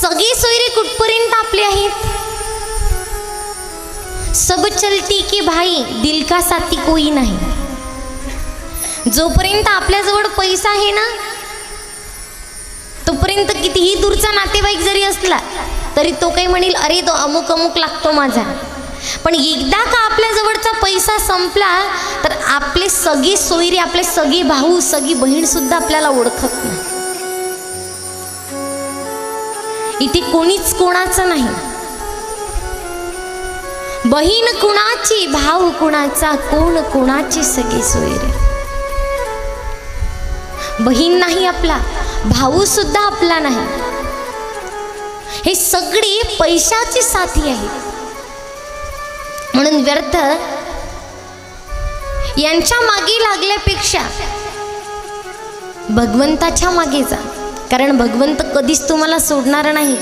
सगळी सोयरे कुठपर्यंत आपले आहेत? सब चलती की भाई दिल का साथी कोई नाही. जोपर्यंत आपल्याजवळ पैसा आहे ना तोपर्यंत कितीही दूरचा नातेवाईक जरी असला तरी तो काही म्हणेल अरे तो अमुक अमुक लागतो माझा. पण एकदा का आपल्या जवळचा पैसा संपला तर आपले सगळी सोयरी आपले सगळे भाऊ सगळी बहीण सुद्धा आपल्याला ओळखत नाही. इथे कोणीच कोणाचं नाही. बहीण कुणाची भाऊ कुणाचा कोण कोणाची सगळे सोयरे. बहीण नाही आपला भाऊ सुद्धा आपला नाही. हे सगळे पैशाची साथी आहेत. म्हणून व्यर्थ यांच्या मागे लागल्यापेक्षा भगवंताच्या मागे जा. कारण भगवंत कधीच तुम्हाला सोडणार नाही.